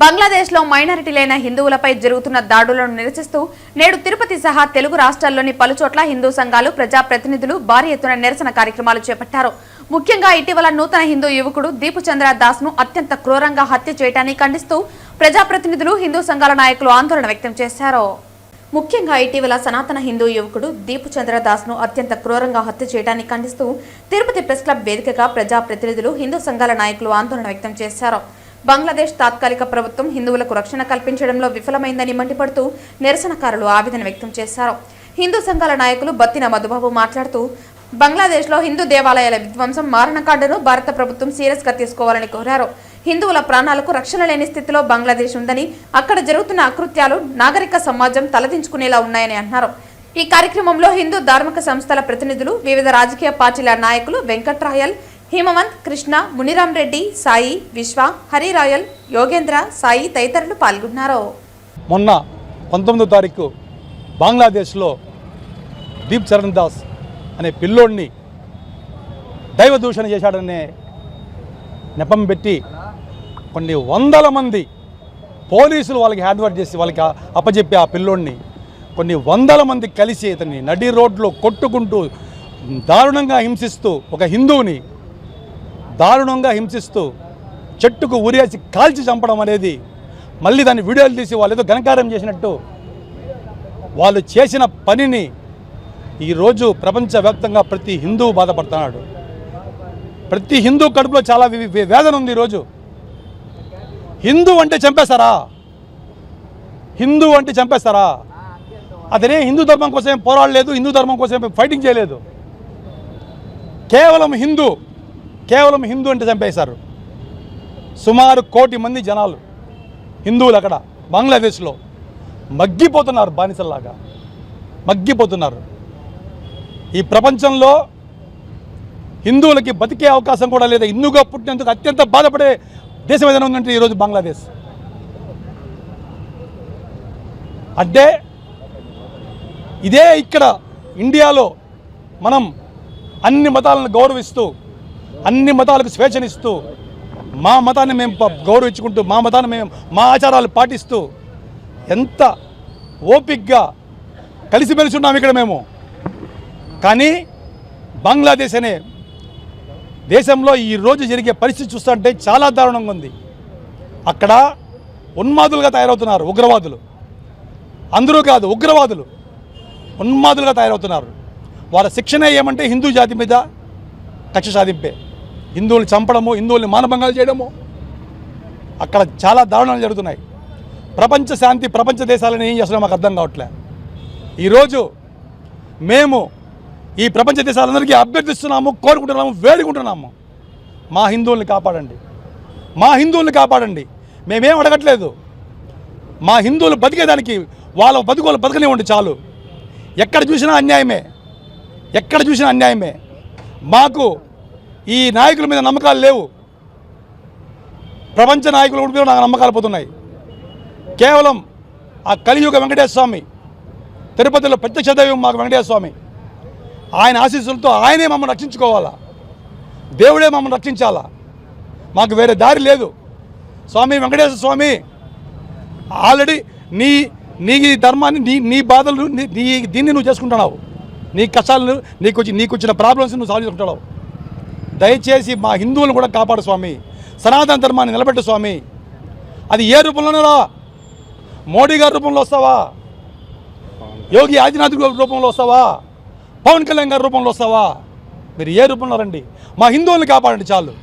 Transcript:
బంగ్లాదేశ్లో మైనారిటీలైన హిందువులపై జరుగుతున్న దాడులను నిరసిస్తూ నేడు తిరుపతి సహా తెలుగు రాష్ట్రాల్లోని పలుచోట్ల హిందూ సంఘాలు ప్రజాప్రతినిధులు భారీ ఎత్తున నిరసన కార్యక్రమాలు చేపట్టారు. ముఖ్యంగా ఇటీవల నూతన హిందూ యువకుడు దీపుచంద్ర దాస్ను అత్యంత క్రూరంగా హత్య చేయడాన్ని ఖండిస్తూ ప్రజాప్రతినిధులు హిందూ సంఘాల నాయకులు ఆందోళన వ్యక్తం చేశారు. ముఖ్యంగా ఇటీవల సనాతన హిందూ యువకుడు దీపు చంద్రదాస్ను అత్యంత క్రూరంగా హత్య చేయడాన్ని ఖండిస్తూ తిరుపతి ప్రెస్ క్లబ్ వేదికగా ప్రజాప్రతినిధులు హిందూ సంఘాల నాయకులు ఆందోళన వ్యక్తం చేశారు. బంగ్లాదేశ్ తాత్కాలిక ప్రభుత్వం హిందువులకు రక్షణ కల్పించడంలో విఫలమైందని మండిపడుతూ నిరసనకారులు ఆవేదన వ్యక్తం చేశారు. హిందూ సంఘాల నాయకులు బత్తిన మధుబాబు మాట్లాడుతూ బంగ్లాదేశ్లో హిందూ దేవాలయాల విధ్వంసం మారణకాండను భారత ప్రభుత్వం సీరియస్గా తీసుకోవాలని కోరారు. హిందువుల ప్రాణాలకు రక్షణ లేని స్థితిలో బంగ్లాదేశ్ ఉందని అక్కడ జరుగుతున్న అకృత్యాలు నాగరిక సమాజం తలదించుకునేలా ఉన్నాయని అన్నారు. ఈ కార్యక్రమంలో హిందూ ధార్మిక సంస్థల ప్రతినిధులు వివిధ రాజకీయ పార్టీల నాయకులు వెంకట్రాయల్ హేమవంత్ కృష్ణ మునిరామ్ రెడ్డి సాయి విశ్వ హరిరాయల్ యోగేంద్ర సాయి తదితరులు పాల్గొన్నారు. మొన్న పంతొమ్మిదో తారీఖు బంగ్లాదేశ్లో దీప్ చరణ్ దాస్ అనే పిల్లోడిని దైవ దూషణ చేశాడనే నెపం పెట్టి కొన్ని వందల మంది పోలీసులు వాళ్ళకి హ్యాండ్ చేసి వాళ్ళకి అప్పచెప్పి ఆ పిల్లోడిని కొన్ని వందల మంది కలిసి ఇతన్ని నడి రోడ్లో కొట్టుకుంటూ దారుణంగా హింసిస్తూ ఒక హిందువుని దారుణంగా హింసిస్తూ చెట్టుకు ఉరేసి కాల్చి చంపడం అనేది మళ్ళీ దాన్ని వీడియోలు తీసి వాళ్ళు ఏదో ఘనకారం చేసినట్టు వాళ్ళు చేసిన పనిని ఈరోజు ప్రపంచవ్యాప్తంగా ప్రతి హిందువు బాధపడుతున్నాడు. ప్రతి హిందూ కడుపులో చాలా వి- వేదన ఉంది ఈరోజు హిందూ అంటే చంపేస్తారా? హిందూ అంటే చంపేస్తారా? అతనే హిందూ ధర్మం కోసం పోరాడలేదు హిందూ ధర్మం కోసం ఫైటింగ్ చేయలేదు. కేవలం హిందూ కేవలం హిందూ అంటే చంపేశారు. సుమారు కోటి మంది జనాలు హిందువులు అక్కడ బంగ్లాదేశ్లో మగ్గిపోతున్నారు బానిసల్లాగా. మగ్గిపోతున్నారు. ఈ ప్రపంచంలో హిందువులకి బతికే అవకాశం కూడా లేదా. హిందూగా పుట్టినందుకు అత్యంత బాధపడే దేశం ఏదైనా ఉందంటే ఈరోజు బంగ్లాదేశ్. అంటే ఇదే ఇక్కడ ఇండియాలో మనం అన్ని మతాలను గౌరవిస్తూ అన్ని మతాలకు స్వేచ్ఛనిస్తూ మా మతాన్ని మేము గౌరవించుకుంటూ మా మతాన్ని మేము మా ఆచారాలు పాటిస్తూ ఎంత ఓపిక్గా కలిసిమెలిసి ఉన్నాం ఇక్కడ మేము. కానీ బంగ్లాదేశ్ అనే దేశంలో ఈరోజు జరిగే పరిస్థితి చూస్తుంటే చాలా దారుణంగా ఉంది. అక్కడ ఉన్మాదులుగా తయారవుతున్నారు ఉగ్రవాదులు. అందరూ కాదు ఉగ్రవాదులు ఉన్మాదులుగా తయారవుతున్నారు. వాళ్ళ శిక్షణ ఏమంటే హిందూ జాతి మీద కక్ష సాధింపే. హిందువులు చంపడము హిందువుల్ని మానభంగాలు చేయడము. అక్కడ చాలా దారుణాలు జరుగుతున్నాయి. ప్రపంచ శాంతి ప్రపంచ దేశాలను ఏం చేస్తున్నారో మాకు అర్థం కావట్లే. ఈరోజు మేము ఈ ప్రపంచ దేశాలందరికీ అభ్యర్థిస్తున్నాము కోరుకుంటున్నాము వేడుకుంటున్నాము. మా హిందువుల్ని కాపాడండి. మా హిందువుల్ని కాపాడండి. మేమేం అడగట్లేదు. మా హిందువులు బతికేదానికి వాళ్ళ బతుకులు బతకనివ్వండి చాలు. ఎక్కడ చూసినా అన్యాయమే. ఎక్కడ చూసినా అన్యాయమే. మాకు ఈ నాయకుల మీద నమ్మకాలు లేవు. ప్రపంచ నాయకుల మీద నాకు నమ్మకాలు పోతున్నాయి. కేవలం ఆ కలియుగ వెంకటేశ్వర స్వామి తిరుపతిలో ప్రత్యక్ష దైవం మాకు వెంకటేశ్వర స్వామి ఆయన ఆశీస్సులతో ఆయనే మమ్మల్ని రక్షించుకోవాలా? దేవుడే మమ్మల్ని రక్షించాలా? మాకు వేరే దారి లేదు. స్వామి వెంకటేశ్వర స్వామి ఆల్రెడీ నీ నీ ధర్మాన్ని నీ నీ బాధలు నీ దీన్ని నువ్వు చేసుకుంటున్నావు. నీ కష్టాలను నీకు నీకు వచ్చిన ప్రాబ్లమ్స్ నువ్వు సాల్వ్ చేసుకుంటున్నావు. దయచేసి మా హిందువులను కూడా కాపాడు స్వామి. సనాతన ధర్మాన్ని నిలబెట్టు స్వామి. అది ఏ రూపంలోనే రా. మోడీ గారి రూపంలో వస్తావా? యోగి ఆదినాథ్ గారి రూపంలో వస్తావా? పవన్ కళ్యాణ్ గారి రూపంలో వస్తావా? మీరు ఏ రూపంలో రండి. మా హిందువుల్ని కాపాడండి చాలు.